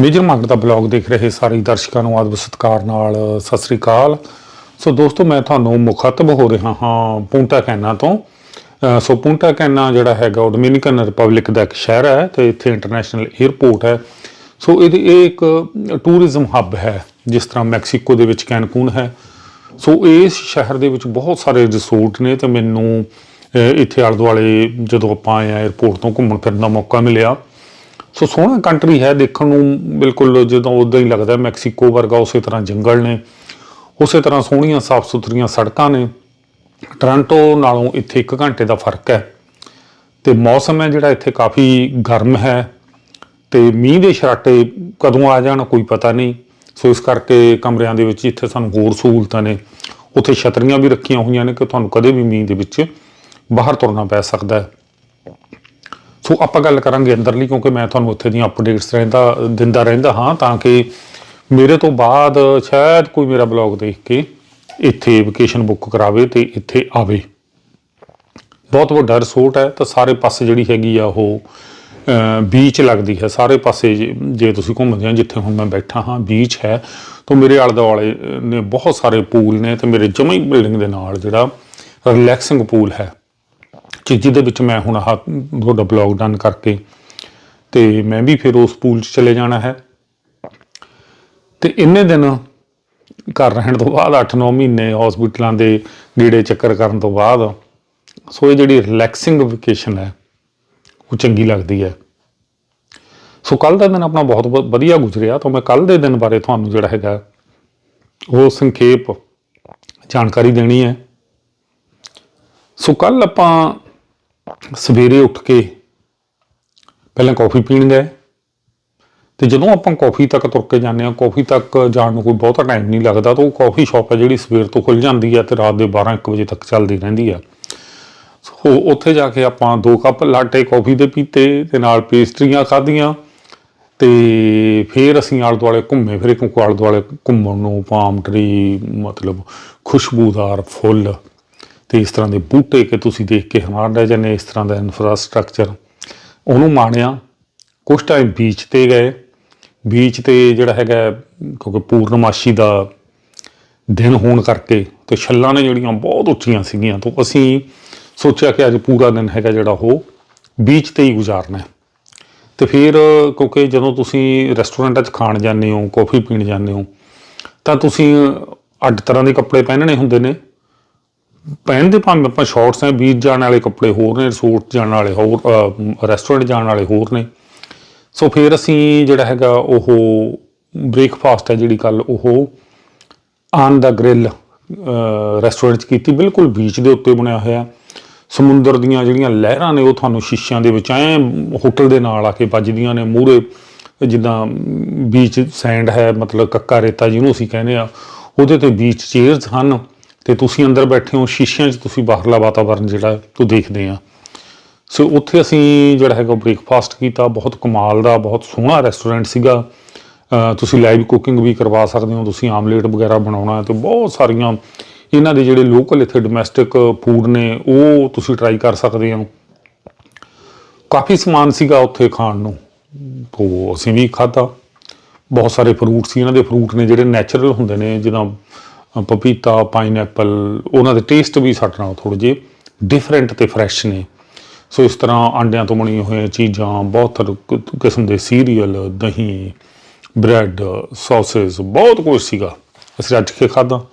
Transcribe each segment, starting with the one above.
Major mark ਦਾ blog ਦੇਖ ਰਹੇ ਸਾਰੇ ਦਰਸ਼ਕਾਂ ਨੂੰ ਆਦਬ ਸਤਿਕਾਰ ਨਾਲ, ਸਤਿ ਸ੍ਰੀ ਅਕਾਲ। ਸੋ ਦੋਸਤੋ, ਮੈਂ ਤੁਹਾਨੂੰ ਮੁਖਤਬ ਹੋ ਰਿਹਾ ਹਾਂ ਪੂੰਟਾ ਕੈਨਾ ਤੋਂ। ਸੋ ਪੂੰਟਾ ਕੈਨਾ ਜਿਹੜਾ ਹੈਗਾ, ਉਹ ਡੋਮਿਨਿਕਨ ਰਿਪਬਲਿਕ ਦਾ ਇੱਕ ਸ਼ਹਿਰ ਹੈ ਤੇ ਇੱਥੇ ਇੰਟਰਨੈਸ਼ਨਲ 에ਅਰਪੋਰਟ ਹੈ। ਸੋ ਇਹਦੀ ਇਹ ਇੱਕ ਟੂਰਿਜ਼ਮ ਹੱਬ ਹੈ, ਜਿਸ ਤਰ੍ਹਾਂ ਮੈਕਸੀਕੋ ਦੇ ਵਿੱਚ ਕੈਨਕੂਨ ਹੈ। ਸੋ ਇਸ ਸ਼ਹਿਰ ਦੇ ਵਿੱਚ ਬਹੁਤ ਸਾਰੇ ਰਿਸੋਰਟ ਨੇ ਤੇ ਮੈਨੂੰ ਇੱਥੇ ਆਲੇ ਦੁਆਲੇ ਜਦੋਂ ਆਪਾਂ ਆਏ ਆ 에ਅਰਪੋਰਟ ਤੋਂ ਘੁੰਮਣ ਫਿਰਨ ਦਾ ਮੌਕਾ ਮਿਲਿਆ। ਸੋ ਸੋਹਣਾ ਕੰਟਰੀ ਹੈ, ਦੇਖਣ ਨੂੰ ਬਿਲਕੁਲ ਜਦੋਂ ਉਦਾਂ ਹੀ ਲੱਗਦਾ ਮੈਕਸੀਕੋ ਵਰਗਾ ਉਸੇ ਤਰ੍ਹਾਂ ਜੰਗਲ ਨੇ। ਉਸੇ ਤਰ੍ਹਾਂ ਸੋਹਣੀਆਂ ਸਾਫ਼ ਸੁਥਰੀਆਂ ਸੜਕਾਂ ਨੇ। ਟੋਰਾਂਟੋ ਨਾਲੋਂ ਇੱਥੇ 1 ਘੰਟੇ ਦਾ ਫ਼ਰਕ ਹੈ। ਤੇ ਮੌਸਮ ਹੈ ਜਿਹੜਾ, ਇੱਥੇ ਕਾਫੀ ਗਰਮ ਹੈ। ਤੇ ਮੀਂਹ ਦੇ ਛਰਾਟੇ ਕਦੋਂ ਆ ਜਾਣ ਕੋਈ ਪਤਾ ਨਹੀਂ। ਸੋ ਇਸ ਕਰਕੇ ਕਮਰਿਆਂ ਦੇ ਵਿੱਚ ਇੱਥੇ ਸਾਨੂੰ ਹੋਰ ਸਹੂਲਤਾਂ ਨੇ। ਉੱਥੇ ਛਤਰੀਆਂ ਵੀ ਰੱਖੀਆਂ ਹੋਈਆਂ ਨੇ ਕਿ ਤੁਹਾਨੂੰ ਕਦੇ ਵੀ ਮੀਂਹ ਦੇ ਵਿੱਚ ਬਾਹਰ ਤੁਰਨਾ ਪੈ ਸਕਦਾ ਹੈ। ਸੋ ਆਪਾਂ ਗੱਲ ਕਰਾਂਗੇ ਅੰਦਰਲੀ, ਕਿਉਂਕਿ ਮੈਂ ਤੁਹਾਨੂੰ ਉੱਥੇ ਦੀਆਂ ਅਪਡੇਟਸ ਰਹਿੰਦਾ, ਦਿੰਦਾ ਰਹਿੰਦਾ ਹਾਂ, ਤਾਂ ਕਿ ਮੇਰੇ ਤੋਂ ਬਾਅਦ ਸ਼ਾਇਦ ਕੋਈ ਮੇਰਾ ਬਲੌਗ ਦੇਖ ਕੇ ਇੱਥੇ ਵਕੇਸ਼ਨ ਬੁੱਕ ਕਰਾਵੇ ਤੇ ਇੱਥੇ ਆਵੇ। ਬਹੁਤ ਵੱਡਾ ਰਿਸੋਰਟ ਹੈ, ਤਾਂ ਸਾਰੇ ਪਾਸੇ ਜਿਹੜੀ ਹੈਗੀ ਆ ਉਹ ਬੀਚ ਲੱਗਦੀ ਹੈ। ਸਾਰੇ ਪਾਸੇ ਜੇ- ਜੇ ਤੁਸੀਂ ਘੁੰਮਦੇ ਹੋ, ਜਿੱਥੇ ਹੁਣ ਮੈਂ ਬੈਠਾ ਹਾਂ ਬੀਚ ਹੈ। ਤਾਂ ਮੇਰੇ ਆਲੇ ਦੁਆਲੇ ਨੇ ਬਹੁਤ ਸਾਰੇ ਪੂਲ ਨੇ ਤੇ ਮੇਰੇ ਜਮਈ ਬਿਲਡਿੰਗ ਦੇ ਨਾਲ ਜਿਹੜਾ ਰਿਲੈਕਸਿੰਗ ਪੂਲ ਹੈ। ਕਿ ਜਿਹਦੇ ਵਿੱਚ ਮੈਂ ਹੁਣ ਆਹ ਤੁਹਾਡਾ ਬਲੌਗ ਡਨ ਕਰਕੇ ਤੇ ਮੈਂ ਵੀ ਫਿਰ ਉਸ ਪੂਲ 'ਚ ਚਲੇ ਜਾਣਾ ਹੈ। ਤੇ ਇੰਨੇ ਦਿਨ ਘਰ ਰਹਿਣ ਤੋਂ ਬਾਅਦ 8-9 ਮਹੀਨੇ ਹਸਪੀਟਲਾਂ ਦੇ ਗੀੜੇ ਚੱਕਰ ਕਰਨ ਤੋਂ ਬਾਅਦ, ਸੋ ਇਹ ਜਿਹੜੀ ਰਿਲੈਕਸਿੰਗ ਵਕੇਸ਼ਨ ਹੈ ਉਹ ਚੰਗੀ ਲੱਗਦੀ ਹੈ। ਸੋ ਕੱਲ ਦਾ ਦਿਨ ਆਪਣਾ ਬਹੁਤ ਵ- ਵਧੀਆ ਗੁਜ਼ਰਿਆ। ਤਾਂ ਮੈਂ ਕੱਲ ਦੇ ਦਿਨ ਬਾਰੇ ਤੁਹਾਨੂੰ ਜਿਹੜਾ ਹੈਗਾ, ਉਹ ਸੰਖੇਪ ਜਾਣਕਾਰੀ ਦੇਣੀ ਹੈ। ਸੋ ਕੱਲ ਆਪਾਂ ਸਵੇਰੇ ਉੱਠ ਕੇ ਪਹਿਲਾਂ ਕੌਫੀ ਪੀਣ ਗਏ। ਤੇ ਜਦੋਂ ਆਪਾਂ ਕੌਫੀ ਤੱਕ ਤੁਰ ਕੇ ਜਾਂਦੇ ਆ ਕੌਫੀ ਤੱਕ ਜਾਣ ਨੂੰ ਕੋਈ ਬਹੁਤਾ ਟਾਈਮ ਨਹੀਂ ਲੱਗਦਾ। ਤਾਂ ਉਹ ਕੌਫੀ ਸ਼ਾਪ ਹੈ ਜਿਹੜੀ ਸਵੇਰ ਤੋਂ ਖੁੱਲ ਜਾਂਦੀ ਹੈ ਤੇ ਰਾਤ ਦੇ 12 1 ਵਜੇ ਤੱਕ ਚੱਲਦੀ ਰਹਿੰਦੀ ਆ ਸੋ ਉੱਥੇ ਜਾ ਕੇ ਆਪਾਂ ਦੋ ਕੱਪ ਲਾਟੇ ਕੌਫੀ ਦੇ ਪੀਤੇ ਤੇ ਨਾਲ ਪੇਸਟਰੀਆਂ ਖਾਧੀਆਂ ਤੇ ਫਿਰ ਅਸੀਂ ਆਲੇ ਦੁਆਲੇ ਘੁੰਮੇ। ਫਿਰੇ ਕਿਉਂਕਿ ਆਲੇ ਦੁਆਲੇ ਘੁੰਮਣ ਨੂੰ ਪਾਮ ਟਰੀ ਮਤਲਬ ਖੁਸ਼ਬੂਦਾਰ ਫੁੱਲ ਤੇ ਇਸ ਤਰ੍ਹਾਂ ਦੇ ਬੂਟੇ ਕਿ ਤੁਸੀਂ ਦੇਖ ਕੇ ਹੈਰਾਨ ਰਹਿ ਜਾਂਦੇ ਇਸ ਤਰ੍ਹਾਂ ਦਾ ਇਨਫਰਾਸਟ੍ਰਕਚਰ ਉਹਨੂੰ ਮਾਣਿਆ। ਕੁਝ ਟਾਈਮ ਬੀਚ ਤੇ ਗਏ। ਬੀਚ ਤੇ ਜਿਹੜਾ ਹੈਗਾ, ਕਿਉਂਕਿ ਪੂਰਨਮਾਸ਼ੀ ਦਾ ਦਿਨ ਹੋਣ ਕਰਕੇ ਤੇ ਛੱਲਾਂ ਨੇ ਜਿਹੜੀਆਂ ਬਹੁਤ ਉੱਚੀਆਂ ਸੀਗੀਆਂ। ਤੋਂ ਅਸੀਂ ਸੋਚਿਆ ਕਿ ਅੱਜ ਪੂਰਾ ਦਿਨ ਹੈਗਾ ਜਿਹੜਾ ਉਹ ਬੀਚ ਤੇ ਹੀ ਗੁਜ਼ਾਰਨਾ ਹੈ। ਤੇ ਫਿਰ, ਕਿਉਂਕਿ ਜਦੋਂ ਤੁਸੀਂ ਰੈਸਟੋਰੈਂਟਾਂ 'ਚ ਖਾਣ ਜਾਂਦੇ ਹੋ, ਕੌਫੀ ਪੀਣ ਜਾਂਦੇ ਹੋ, ਤਾਂ ਤੁਸੀਂ ਅੱਡ ਤਰ੍ਹਾਂ ਦੇ ਕੱਪੜੇ ਪਹਿਨਣੇ ਹੁੰਦੇ ਨੇ। ਪਹਿਨਦੇ ਭਾਵੇਂ ਆਪਾਂ ਸ਼ਾਰਟਸ ਹੈ ਬੀਚ ਜਾਣ ਵਾਲੇ ਕੱਪੜੇ ਹੋਰ ਨੇ ਰਿਸੋਰਟ ਜਾਣ ਵਾਲੇ ਹੋਰ ਰੈਸਟੋਰੈਂਟ ਜਾਣ ਵਾਲੇ ਹੋਰ ਨੇ। ਸੋ ਫਿਰ ਅਸੀਂ ਜਿਹੜਾ ਹੈਗਾ ਉਹ ਬ੍ਰੇਕਫਾਸਟ ਹੈ ਜਿਹੜੀ ਕੱਲ ਉਹ ਆਨ ਦਾ ਗ੍ਰਿਲ ਰੈਸਟੋਰੈਂਟ 'ਚ ਕੀਤੀ। ਬਿਲਕੁਲ ਬੀਚ ਦੇ ਉੱਤੇ ਬਣਿਆ ਹੋਇਆ। ਸਮੁੰਦਰ ਦੀਆਂ ਜਿਹੜੀਆਂ ਲਹਿਰਾਂ ਨੇ ਉਹ ਤੁਹਾਨੂੰ ਸ਼ੀਸ਼ਿਆਂ ਦੇ ਵਿੱਚ ਐ ਹੋਟਲ ਦੇ ਨਾਲ ਆ ਕੇ ਵੱਜਦੀਆਂ ਨੇ, ਮੂਹਰੇ ਜਿੱਦਾਂ ਬੀਚ ਸੈਂਡ ਹੈ, ਮਤਲਬ ਕੱਕਾ ਰੇਤਾ ਜਿਹਨੂੰ ਅਸੀਂ ਕਹਿੰਦੇ ਆ, ਉਹਦੇ ਤੇ ਬੀਚ ਚੇਅਰਸ ਹਨ ਤੇ ਤੁਸੀਂ ਅੰਦਰ ਬੈਠੇ ਹੋ, ਸ਼ੀਸ਼ਿਆਂ 'ਚ ਤੁਸੀਂ ਬਾਹਰਲਾ ਵਾਤਾਵਰਣ ਜਿਹੜਾ ਉਹ ਦੇਖਦੇ ਆ। ਸੋ ਉੱਥੇ ਅਸੀਂ ਜਿਹੜਾ ਹੈਗਾ ਬ੍ਰੇਕਫਾਸਟ ਕੀਤਾ, ਬਹੁਤ ਕਮਾਲ ਦਾ, ਬਹੁਤ ਸੋਹਣਾ ਰੈਸਟੋਰੈਂਟ ਸੀਗਾ। ਤੁਸੀਂ ਲਾਈਵ ਕੁਕਿੰਗ ਵੀ ਕਰਵਾ ਸਕਦੇ ਹੋ, ਤੁਸੀਂ ਆਮਲੇਟ ਵਗੈਰਾ ਬਣਾਉਣਾ ਹੈ ਤੇ ਬਹੁਤ ਸਾਰੀਆਂ ਇਹਨਾਂ ਦੇ ਜਿਹੜੇ ਲੋਕਲ ਇੱਥੇ ਡੋਮੈਸਟਿਕ ਫੂਡ ਨੇ, ਉਹ ਤੁਸੀਂ ਟਰਾਈ ਕਰ ਸਕਦੇ ਹੋ। ਕਾਫੀ ਸਮਾਨ ਸੀਗਾ ਉੱਥੇ ਖਾਣ ਨੂੰ। ਤੋਂ ਅਸੀਂ ਵੀ ਖਾਧਾ। ਬਹੁਤ ਸਾਰੇ ਫਰੂਟ ਸੀ। ਇਹਨਾਂ ਦੇ ਫਰੂਟ ਨੇ ਜਿਹੜੇ ਨੈਚੁਰਲ ਹੁੰਦੇ ਨੇ, ਜਿੱਦਾਂ ਪਪੀਤਾ ਪਾਈਨਐਪਲ ਉਹਨਾਂ ਦੇ ਟੇਸਟ ਵੀ ਸਾਡੇ ਨਾਲ ਥੋੜੇ ਜਿਹੇ ਡਿਫਰੈਂਟ ਤੇ ਫਰੈਸ਼ ਨੇ। ਸੋ ਇਸ ਤਰ੍ਹਾਂ ਆਂਡਿਆਂ ਤੋਂ ਬਣੀਆਂ ਹੋਈਆਂ ਚੀਜ਼ਾਂ, ਬਹੁਤ ਕਿਸਮ ਦੇ ਸੀਰੀਅਲ ਦਹੀਂ ਬ੍ਰੈਡ ਸੌਸੇਸ ਬਹੁਤ ਕੁਝ ਸੀਗਾ। ਅਸੀਂ ਰੱਜ ਕੇ ਖਾਧਾ।